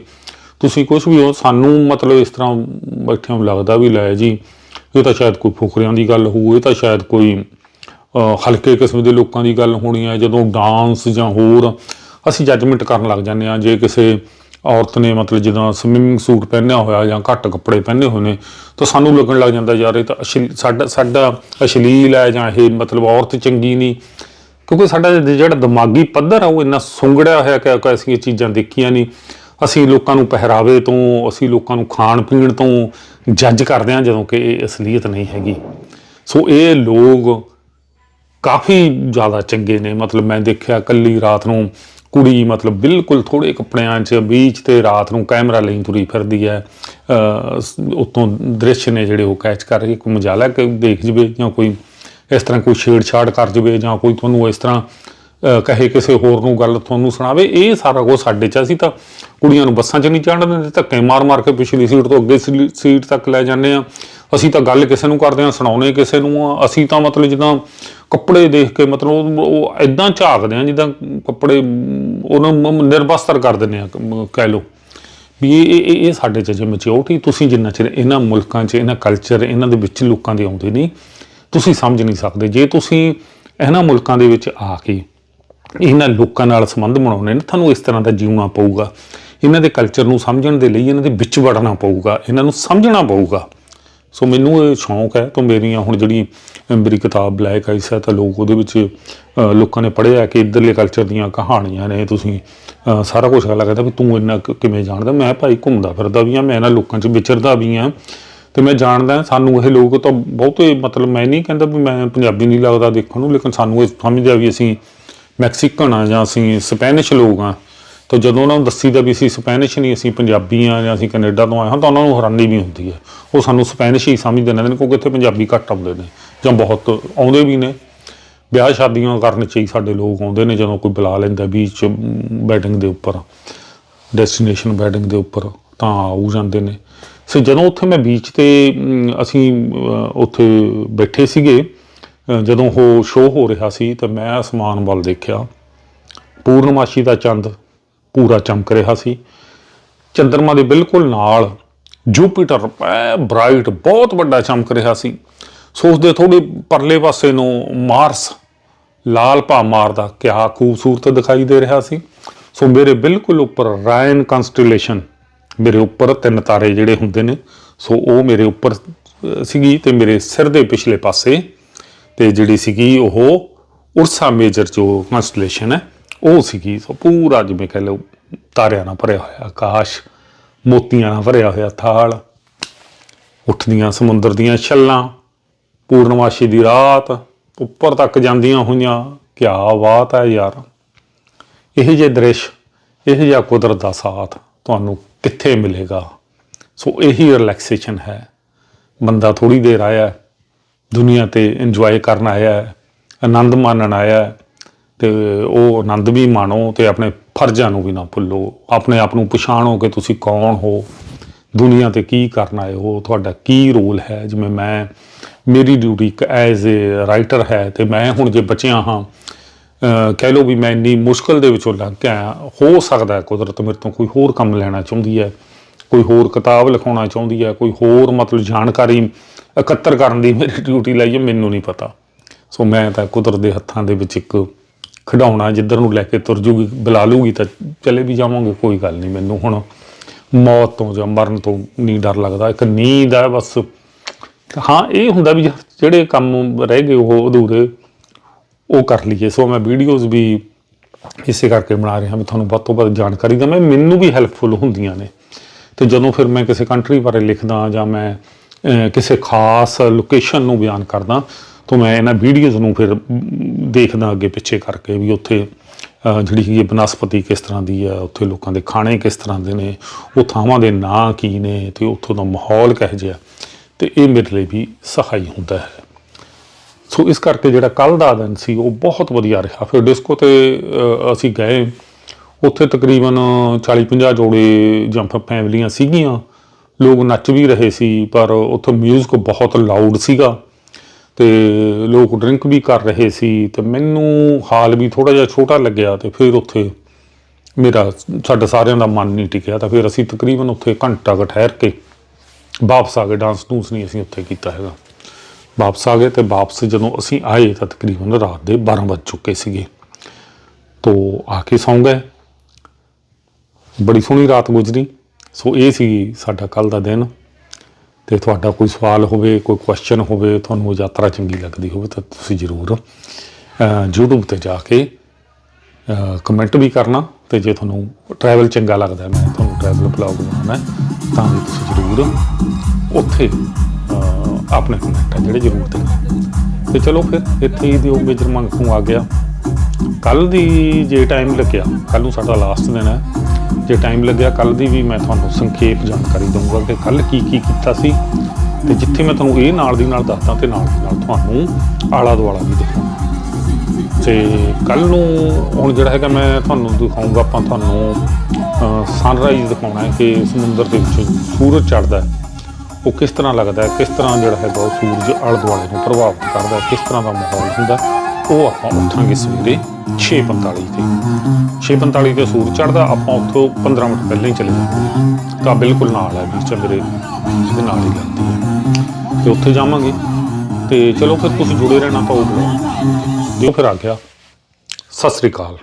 ਤੁਸੀਂ ਕੁਝ ਵੀ ਹੋ, ਸਾਨੂੰ ਮਤਲਬ ਇਸ ਤਰ੍ਹਾਂ ਬੈਠਿਆਂ ਲੱਗਦਾ ਵੀ ਲੈ ਜੀ, ਇਹ ਤਾਂ ਸ਼ਾਇਦ ਕੋਈ ਫੁਕਰਿਆਂ ਦੀ ਗੱਲ ਹੋਊ, ਇਹ ਤਾਂ ਸ਼ਾਇਦ ਕੋਈ ਹਲਕੇ ਕਿਸਮ ਦੇ ਲੋਕਾਂ ਦੀ ਗੱਲ ਹੋਣੀ ਹੈ, ਜਦੋਂ ਡਾਂਸ ਜਾਂ ਹੋਰ ਅਸੀਂ ਜੱਜਮੈਂਟ ਕਰਨ ਲੱਗ ਜਾਂਦੇ ਆ ਜੇ ਕਿਸੇ ਔਰਤ ਨੇ ਮਤਲਬ ਜਿੱਦਾਂ ਸਵਿਮਿੰਗ ਸੂਟ ਪਹਿਨਿਆ ਹੋਇਆ ਜਾਂ ਘੱਟ ਕੱਪੜੇ ਪਹਿਨੇ ਹੋਏ ਨੇ, ਤਾਂ ਸਾਨੂੰ ਲੱਗਣ ਲੱਗ ਜਾਂਦਾ ਯਾਰ ਇਹ ਤਾਂ ਅਸ਼ਲੀ- ਸਾਡਾ ਸਾਡਾ ਅਸ਼ਲੀਲ ਹੈ ਜਾਂ ਇਹ ਮਤਲਬ ਔਰਤ ਚੰਗੀ ਨਹੀਂ। ਕਿਉਂਕਿ ਸਾਡਾ ਜਿਹੜਾ ਦਿਮਾਗੀ ਪੱਧਰ ਆ, ਉਹ ਇੰਨਾ ਸੁੰਗੜਿਆ ਹੋਇਆ ਕਿ ਕਿ ਅਸੀਂ ਇਹ ਚੀਜ਼ਾਂ ਦੇਖੀਆਂ ਨਹੀਂ। ਅਸੀਂ ਲੋਕਾਂ ਨੂੰ ਪਹਿਰਾਵੇ ਤੋਂ, ਅਸੀਂ ਲੋਕਾਂ ਨੂੰ ਖਾਣ ਪੀਣ ਤੋਂ ਜੱਜ ਕਰਦੇ ਹਾਂ ਜਦੋਂ ਕਿ ਇਹ ਅਸਲੀਅਤ ਨਹੀਂ ਹੈਗੀ। ਸੋ ਇਹ ਲੋਕ ਕਾਫੀ ਜ਼ਿਆਦਾ ਚੰਗੇ ਨੇ। ਮਤਲਬ ਮੈਂ ਦੇਖਿਆ ਕੱਲੀ ਰਾਤ ਨੂੰ ਕੁੜੀ ਮਤਲਬ ਬਿਲਕੁਲ ਥੋੜੇ ਕੱਪੜਿਆਂ 'ਚ ਬੀਚ ਤੇ ਰਾਤ ਨੂੰ ਕੈਮਰਾ ਲਈ ਤੁਰੀ ਫਿਰਦੀ ਹੈ ਅ, ਦ੍ਰਿਸ਼ ਨੇ ਜਿਹੜੇ ਉਹ ਕੈਚ ਕਰ ਰਹੀ ਕੋਈ ਮਜਾਲਾ ਕਿ ਦੇਖ ਜਵੇ ਜਾਂ ਕੋਈ ਇਸ ਤਰ੍ਹਾਂ ਕੋਈ ਛੇੜਛਾੜ ਕਰ ਜਵੇ ਜਾਂ ਕੋਈ ਤੁਹਾਨੂੰ ਇਸ ਤਰ੍ਹਾਂ ਕਹੇ ਕਿਸੇ ਹੋਰ ਨੂੰ ਗੱਲ ਤੁਹਾਨੂੰ ਸੁਣਾਵੇ ਇਹ ਸਾਰਾ ਕੁਝ ਸਾਡੇ 'ਚ ਅਸੀਂ ਤਾਂ ਕੁੜੀਆਂ ਨੂੰ ਬੱਸਾਂ 'ਚ ਨਹੀਂ ਚੜ੍ਹਨ ਦਿੰਦੇ ਧੱਕੇ ਮਾਰ ਮਾਰ ਕੇ ਪਿਛਲੀ ਸੀਟ ਤੋਂ ਅੱਗੇ ਸੀ- ਸੀਟ ਤੱਕ ਲੈ ਜਾਂਦੇ ਆ ਅਸੀਂ ਤਾਂ ਗੱਲ ਕਿਸੇ ਨੂੰ ਕਰਦੇ ਆ ਸੁਣਾਉਣੇ ਕਿਸੇ ਨੂੰ ਆ ਅਸੀਂ ਤਾਂ ਮਤਲਬ ਜਿੱਦਾਂ ਕੱਪੜੇ ਦੇਖ ਕੇ ਮਤਲਬ ਉਹ- ਉਹ ਐਦਾਂ ਝਾਕਦੇ ਆ ਜਿੱਦਾਂ ਕੱਪੜੇ ਉਹਨੂੰ ਉਹਨਾਂ ਨਿਰਵਸਤਰ ਕਰ ਦਿੰਦੇ ਆ ਕਹਿ ਲਓ। ਵੀ ਇਹ ਇਹ- ਇਹ ਇਹ ਸਾਡੇ ਚ ਜੇ ਮੈਚਿਓਰਟੀ ਤੁਸੀਂ ਜਿੰਨਾ ਚਿਰ ਇਹਨਾਂ ਮੁਲਕਾਂ 'ਚ, ਇਹਨਾਂ ਕਲਚਰ ਇਹਨਾਂ ਦੇ ਵਿੱਚ ਲੋਕਾਂ ਦੇ ਆਉਂਦੇ ਨਹੀਂ, ਤੁਸੀਂ ਸਮਝ ਨਹੀਂ ਸਕਦੇ। ਜੇ ਤੁਸੀਂ ਇਹਨਾਂ ਮੁਲਕਾਂ ਦੇ ਵਿੱਚ ਆ ਕੇ ਇਹਨਾਂ ਲੋਕਾਂ ਨਾਲ ਸੰਬੰਧ ਬਣਾਉਣੇ ਨੇ, ਤੁਹਾਨੂੰ ਇਸ ਤਰ੍ਹਾਂ ਦਾ ਜੀਉਣਾ ਪਊਗਾ। ਇਹਨਾਂ ਦੇ ਕਲਚਰ ਨੂੰ ਸਮਝਣ ਦੇ ਲਈ ਇਹਨਾਂ ਦੇ ਵਿੱਚ ਵੜਨਾ ਪਊਗਾ, ਇਹਨਾਂ ਨੂੰ ਸਮਝਣਾ ਪਊਗਾ। ਸੋ ਮੈਨੂੰ ਇਹ ਸ਼ੌਂਕ ਹੈ ਤਾਂ ਮੇਰੀਆਂ ਹੁਣ ਜਿਹੜੀ ਮੇਰੀ ਕਿਤਾਬ ਬਲੈਕ ਆਈਸ ਹੈ ਤਾਂ ਲੋਕ ਉਹਦੇ ਵਿੱਚ ਲੋਕਾਂ ਨੇ ਪੜ੍ਹਿਆ ਕਿ ਇੱਧਰਲੇ ਕਲਚਰ ਦੀਆਂ ਕਹਾਣੀਆਂ ਨੇ ਤੁਸੀਂ ਸਾਰਾ ਕੁਝ ਅਗਲਾ ਕਹਿੰਦਾ ਵੀ ਤੂੰ ਇੰਨਾ ਕੁ, ਕਿਵੇਂ ਜਾਣਦਾ? ਮੈਂ ਭਾਈ ਘੁੰਮਦਾ ਫਿਰਦਾ ਵੀ ਆ ਮੈਂ ਇਹਨਾਂ ਲੋਕਾਂ 'ਚ ਵਿਚਰਦਾ ਵੀ ਆ ਤੇ ਮੈਂ ਜਾਣਦਾ ਸਾਨੂੰ ਇਹ ਲੋਕ ਤਾਂ ਬਹੁਤੇ ਮਤਲਬ ਮੈਂ ਨਹੀਂ ਕਹਿੰਦਾ ਵੀ ਮੈਂ ਪੰਜਾਬੀ ਨਹੀਂ ਲੱਗਦਾ ਦੇਖਣ ਨੂੰ, ਲੇਕਿਨ ਸਾਨੂੰ ਇਹ ਸਮਝਦਾ ਵੀ ਅਸੀਂ ਮੈਕਸੀਕਨ ਆ ਜਾਂ ਅਸੀਂ ਸਪੈਨਿਸ਼ ਲੋਕ ਆ ਤਾਂ ਜਦੋਂ ਉਹਨਾਂ ਨੂੰ ਦੱਸੀਦਾ ਵੀ ਅਸੀਂ ਸਪੈਨਿਸ਼ ਨਹੀਂ, ਅਸੀਂ ਪੰਜਾਬੀ ਆ ਜਾਂ ਅਸੀਂ ਕੈਨੇਡਾ ਤੋਂ ਆਏ ਹਾਂ, ਤਾਂ ਉਹਨਾਂ ਨੂੰ ਹੈਰਾਨੀ ਵੀ ਹੁੰਦੀ ਹੈ। ਉਹ ਸਾਨੂੰ ਸਪੈਨਿਸ਼ ਹੀ ਸਮਝਦੇ ਨੇ ਕਿਉਂਕਿ ਇੱਥੇ ਪੰਜਾਬੀ ਘੱਟ ਆਉਂਦੇ ਨੇ ਜਾਂ ਬਹੁਤ ਆਉਂਦੇ ਵੀ ਨੇ। ਵਿਆਹ ਸ਼ਾਦੀਆਂ ਕਰਨ ਚ ਹੀ ਸਾਡੇ ਲੋਕ ਆਉਂਦੇ ਨੇ, ਜਦੋਂ ਕੋਈ ਬੁਲਾ ਲੈਂਦਾ ਬੀਚ ਵੈਡਿੰਗ ਦੇ ਉੱਪਰ ਡੈਸਟੀਨੇਸ਼ਨ ਵੈਡਿੰਗ ਦੇ ਉੱਪਰ, ਤਾਂ ਆਉ ਜਾਂਦੇ ਨੇ। ਸੋ ਜਦੋਂ ਉੱਥੇ ਮੈਂ ਬੀਚ ਤੇ ਅਸੀਂ ਉੱਥੇ ਬੈਠੇ ਸੀਗੇ ਜਦੋਂ ਉਹ ਸ਼ੋਅ ਹੋ ਰਿਹਾ ਸੀ, ਤਾਂ ਮੈਂ ਅਸਮਾਨ ਵੱਲ ਦੇਖਿਆ। ਪੂਰਨਮਾਸ਼ੀ ਦਾ ਚੰਦ ਪੂਰਾ ਚਮਕ ਰਿਹਾ ਸੀ। ਚੰਦਰਮਾ ਦੇ ਬਿਲਕੁਲ ਨਾਲ ਜੁਪੀਟਰ, ਐ ਬ੍ਰਾਈਟ, ਬਹੁਤ ਵੱਡਾ ਚਮਕ ਰਿਹਾ ਸੀ। ਸੋ ਉਸ ਦੇ ਥੋੜੇ ਪਰਲੇ ਪਾਸੇ ਨੂੰ ਮਾਰਸ, ਲਾਲ ਭਾ ਮਾਰਦਾ ਕਿਆ ਖੂਬਸੂਰਤ ਦਿਖਾਈ ਦੇ ਰਿਹਾ ਸੀ। ਸੋ ਮੇਰੇ ਬਿਲਕੁਲ ਉੱਪਰ ਰਾਇਨ ਕਨਸਟੇਲੇਸ਼ਨ ਮੇਰੇ ਉੱਪਰ ਤਿੰਨ ਤਾਰੇ ਜਿਹੜੇ ਹੁੰਦੇ ਨੇ, ਸੋ ਉਹ ਮੇਰੇ ਉੱਪਰ ਸੀਗੀ ਤੇ ਮੇਰੇ ਸਿਰ ਦੇ ਪਿਛਲੇ ਪਾਸੇ ਤੇ ਜਿਹੜੀ ਸੀਗੀ ਉਹ ਉਰਸਾ ਮੇਜਰ ਜੋ ਕਨਸਟੇਲੇਸ਼ਨ ਹੈ ਉਹ ਸੀਗੀ ਸੋ ਪੂਰਾ ਜਿਵੇਂ ਕਹ ਲਓ ਤਾਰਿਆਂ ਨਾਲ ਭਰਿਆ ਹੋਇਆ ਆਕਾਸ਼ ਮੋਤੀਆਂ ਨਾਲ ਭਰਿਆ ਹੋਇਆ ਥਾਲ ਉੱਠਦੀਆਂ ਸਮੁੰਦਰ ਦੀਆਂ ਛੱਲਾਂ ਪੂਰਨਮਾਸ਼ੀ ਦੀ ਰਾਤ ਉੱਪਰ ਤੱਕ ਜਾਂਦੀਆਂ ਹੋਈਆਂ ਕਿਆ ਬਾਤ ਹੈ ਯਾਰ। ਇਹ ਜੇ ਦ੍ਰਿਸ਼ ਇਹ ਜਿਹਾ ਕੁਦਰਤ ਦਾ ਸਾਥ ਤੁਹਾਨੂੰ ਕਿੱਥੇ ਮਿਲੇਗਾ? ਸੋ ਇਹੀ ਰਿਲੈਕਸੇਸ਼ਨ ਹੈ। ਬੰਦਾ ਥੋੜੀ ਦੇਰ ਆਇਆ ਦੁਨੀਆ ਤੇ ਇੰਜੋਏ ਕਰਨ ਆਇਆ ਹੈ, ਆਨੰਦ ਮਾਣਨ ਆਇਆ ਹੈ, ਤੇ ਉਹ ਆਨੰਦ ਵੀ ਮਾਣੋ ਤੇ ਆਪਣੇ ਫਰਜ਼ਾਂ ਨੂੰ ਵੀ ਨਾ ਭੁੱਲੋ। ਆਪਣੇ ਆਪ ਨੂੰ ਪਛਾਣੋ ਕਿ ਤੁਸੀਂ ਕੌਣ ਹੋ, ਦੁਨੀਆ ਤੇ ਕੀ ਕਰਨ ਆਏ ਹੋ, ਤੁਹਾਡਾ ਕੀ ਰੋਲ ਹੈ? ਜਿਵੇਂ ਮੈਂ, ਮੇਰੀ ਡਿਊਟੀ ਇੱਕ ਐਜ਼ ਅ ਰਾਈਟਰ ਹੈ ਤੇ ਮੈਂ ਹੁਣ ਜੇ ਬਚਿਆ ਹਾਂ ਕਹਿ ਲਓ ਵੀ ਮੈਂ ਇੰਨੀ ਮੁਸ਼ਕਲ ਦੇ ਵਿੱਚੋਂ ਲੰਘ ਕੇ ਆਇਆ, ਹੋ ਸਕਦਾ ਹੈ ਕੁਦਰਤ ਮੇਰੇ ਤੋਂ ਕੋਈ ਹੋਰ ਕੰਮ ਲੈਣਾ ਚਾਹੁੰਦੀ ਹੈ, ਕੋਈ ਹੋਰ ਕਿਤਾਬ ਲਿਖਾਉਣਾ ਚਾਹੁੰਦੀ ਹੈ, ਕੋਈ ਹੋਰ ਮਤਲਬ ਜਾਣਕਾਰੀ ਇਕੱਤਰ ਕਰਨ ਦੀ ਮੇਰੀ ਡਿਊਟੀ ਲਈ ਹੈ, ਮੈਨੂੰ ਨਹੀਂ ਪਤਾ। ਸੋ ਮੈਂ ਤਾਂ ਕੁਦਰਤ ਦੇ ਹੱਥਾਂ ਦੇ ਵਿੱਚ ਇੱਕ ਖਿਡੌਣਾ ਜਿੱਧਰ ਨੂੰ ਲੈ ਕੇ ਤੁਰ ਜੂਗੀ, ਬੁਲਾ ਲੂਗੀ ਤਾਂ ਚਲੇ ਵੀ ਜਾਵਾਂਗੇ, ਕੋਈ ਗੱਲ ਨਹੀਂ ਮੈਨੂੰ ਹੁਣ ਮੌਤ ਤੋਂ ਜਾਂ ਮਰਨ ਤੋਂ ਨਹੀਂ ਡਰ ਲੱਗਦਾ, ਇੱਕ ਨੀਂਦ ਹੈ ਬਸ। ਹਾਂ, ਇਹ ਹੁੰਦਾ ਵੀ ਜਿਹੜੇ ਕੰਮ ਰਹਿ ਗਏ ਉਹ ਅਧੂਰੇ, ਉਹ ਕਰ ਲਈਏ। ਸੋ ਮੈਂ ਵੀਡੀਓਜ਼ ਵੀ ਇਸੇ ਕਰਕੇ ਬਣਾ ਰਿਹਾ, ਵੀ ਤੁਹਾਨੂੰ ਵੱਧ ਤੋਂ ਵੱਧ ਜਾਣਕਾਰੀ ਦਵਾਂ ਮੈਨੂੰ ਵੀ ਹੈਲਪਫੁਲ ਹੁੰਦੀਆਂ ਨੇ। ਤੇ ਜਦੋਂ ਫਿਰ ਮੈਂ ਕਿਸੇ ਕੰਟਰੀ ਬਾਰੇ ਲਿਖਦਾ ਜਾਂ ਮੈਂ ਕਿਸੇ ਖਾਸ ਲੋਕੇਸ਼ਨ ਨੂੰ ਬਿਆਨ ਕਰਦਾ ਤਾਂ ਮੈਂ ਇਹਨਾਂ ਵੀਡੀਓਜ਼ ਨੂੰ ਫਿਰ ਦੇਖਦਾ ਅੱਗੇ ਪਿੱਛੇ ਕਰਕੇ ਵੀ ਉੱਥੇ ਜਿਹੜੀ ਇਹ ਬਨਸਪਤੀ ਕਿਸ ਤਰ੍ਹਾਂ ਦੀ ਹੈ ਉੱਥੇ ਲੋਕਾਂ ਦੇ ਖਾਣੇ ਕਿਸ ਤਰ੍ਹਾਂ ਦੇ ਨੇ, ਉਹ ਥਾਵਾਂ ਦੇ ਨਾਂ ਕੀ ਨੇ ਤੇ ਉੱਥੋਂ ਦਾ ਮਾਹੌਲ ਕਿਹੋ ਜਿਹਾ। ਤੇ ਇਹ ਮੇਰੇ ਲਈ ਵੀ ਸਹਾਈ ਹੁੰਦਾ ਹੈ। ਸੋ ਇਸ ਕਰਕੇ ਜਿਹੜਾ ਕੱਲ ਦਾ ਦਿਨ ਸੀ, ਉਹ ਬਹੁਤ ਵਧੀਆ ਰਿਹਾ। ਫਿਰ ਡਿਸਕੋ ਤੇ ਅਸੀਂ ਗਏ। ਉੱਥੇ ਤਕਰੀਬਨ 40-50 ਜੋੜੇ ਜਾਂ ਫਿਰ ਫੈਮਲੀਆਂ ਸੀਗੀਆਂ। ਲੋਕ ਨੱਚ ਵੀ ਰਹੇ ਸੀ, ਪਰ ਉੱਥੇ 뮤직 ਬਹੁਤ ਲਾਊਡ ਸੀਗਾ। ਤੇ ਲੋਕ ਡਰਿੰਕ ਵੀ ਕਰ ਰਹੇ ਸੀ ਤੇ ਮੈਨੂੰ ਹਾਲ ਵੀ ਥੋੜਾ ਜਿਹਾ ਛੋਟਾ ਲੱਗਿਆ ਤੇ ਫਿਰ ਉੱਥੇ ਮੇਰਾ ਸਾਡਾ ਸਾਰਿਆਂ ਦਾ ਮਨ ਨਹੀਂ ਟਿਕਿਆ ਤਾਂ ਫਿਰ ਅਸੀਂ ਤਕਰੀਬਨ ਉੱਥੇ ਘੰਟਾ ਕੁ ਠਹਿਰ ਕੇ ਵਾਪਸ ਆ ਗਏ ਡਾਂਸ ਡੂੰਸ ਨਹੀਂ ਅਸੀਂ ਉੱਥੇ ਕੀਤਾ ਹੈਗਾ। ਵਾਪਸ ਆ ਗਏ ਤੇ ਵਾਪਸ ਜਦੋਂ ਅਸੀਂ ਆਏ ਤਾਂ ਤਕਰੀਬਨ ਰਾਤ ਦੇ 12 ਵੱਜ ਚੁੱਕੇ ਸੀਗੇ। ਤੋ ਆ ਕੇ ਸੌਂ ਗਏ। ਬੜੀ ਸੋਹਣੀ ਰਾਤ ਗੁਜ਼ਰੀ। ਸੋ ਇਹ ਸੀ ਸਾਡਾ ਕੱਲ ਦਾ ਦਿਨ। ਤੇ ਤੁਹਾਡਾ ਕੋਈ ਸਵਾਲ ਹੋਵੇ ਕੋਈ ਕੁਐਸਚਨ ਹੋਵੇ ਤੁਹਾਨੂੰ ਯਾਤਰਾ ਚੰਗੀ ਲੱਗਦੀ ਹੋਵੇ ਤਾਂ ਤੁਸੀਂ ਜ਼ਰੂਰ ਅਹ, YouTube ਤੇ ਜਾ ਕੇ ਕਮੈਂਟ ਵੀ ਕਰਨਾ ਤੇ ਜੇ ਤੁਹਾਨੂੰ ਟਰੈਵਲ ਚੰਗਾ ਲੱਗਦਾ ਮੈਂ ਤੁਹਾਨੂੰ ਟਰੈਵਲ ਬਲੌਗ ਬਣਾਉਣਾ ਤਾਂ ਵੀ ਤੁਸੀਂ ਜ਼ਰੂਰ ਉੱਥੇ ਆਪਣੇ ਕਮੈਂਟ ਆ ਜਿਹੜੇ ਜ਼ਰੂਰ ਦੇਣਾ ਤੇ ਚਲੋ ਫਿਰ ਇੱਥੇ ਹੀ ਦਿਓ ਮੇਜਰ ਨੂੰ ਆ ਗਿਆ। ਕੱਲ ਦੀ ਜੇ ਟਾਈਮ ਲੱਗਿਆ ਕੱਲ ਨੂੰ ਸਾਡਾ ਲਾਸਟ ਦਿਨ ਹੈ। ਜੇ ਟਾਈਮ ਲੱਗਿਆ ਕੱਲ ਦੀ ਵੀ ਮੈਂ ਤੁਹਾਨੂੰ ਸੰਖੇਪ ਜਾਣਕਾਰੀ ਦਊਂਗਾ ਕਿ ਕੱਲ ਕੀ ਕੀ ਕੀਤਾ ਸੀ ਤੇ ਜਿੱਥੇ ਮੈਂ ਤੁਹਾਨੂੰ ਇਹ ਨਾਲ ਦੀ ਨਾਲ ਦੱਸਦਾ ਤੇ ਨਾਲ ਦੀ ਨਾਲ ਤੁਹਾਨੂੰ ਆਲਾ ਦੁਆਲਾ ਵੀ ਦਿਖਾਉਂਗਾ ਤੇ ਕੱਲ ਨੂੰ ਹੁਣ ਜਿਹੜਾ ਹੈਗਾ ਮੈਂ ਤੁਹਾਨੂੰ ਦਿਖਾਉਂਗਾ, ਆਪਾਂ ਤੁਹਾਨੂੰ ਸਨਰਾਈਜ਼ ਦਿਖਾਉਣਾ ਹੈ ਕਿ ਸਮੁੰਦਰ ਦੇ ਵਿੱਚ ਸੂਰਜ ਚੜ੍ਹਦਾ ਹੈ। ਉਹ ਕਿਸ ਤਰ੍ਹਾਂ ਲੱਗਦਾ ਹੈ, ਕਿਸ ਤਰ੍ਹਾਂ ਜਿਹੜਾ ਹੈਗਾ ਉਹ ਸੂਰਜ ਆਲੇ ਦੁਆਲੇ ਨੂੰ ਪ੍ਰਭਾਵਿਤ ਕਰਦਾ ਹੈ, ਕਿਸ ਤਰ੍ਹਾਂ ਦਾ ਮਾਹੌਲ ਹੁੰਦਾ ਉਹ ਆਪਾਂ ਉੱਠਾਂਗੇ ਸਵੇਰੇ। 6:45 ਤੇ। 6:45 ਤੇ ਸੂਰਜ ਚੜ੍ਹਦਾ, ਆਪਾਂ ਉੱਥੋਂ 15 ਮਿੰਟ ਪਹਿਲਾਂ ਹੀ ਚਲੇ ਜਾਂਦੇ ਤਾਂ ਬਿਲਕੁਲ ਨਾਲ ਹੈ ਵਿੱਚ ਮੇਰੇ ਇਹਦੇ ਨਾਲ ਹੀ ਲੱਗਦੀ ਹੈ। ਤੇ ਉੱਥੇ ਜਾਵਾਂਗੇ। ਤੇ ਚਲੋ ਫਿਰ ਤੁਸੀਂ ਜੁੜੇ ਰਹਿਣਾ ਤਾਂ ਉਹ ਦਿਓ ਫਿਰ ਆ ਗਿਆ ਸਤਿ ਸ੍ਰੀ ਅਕਾਲ।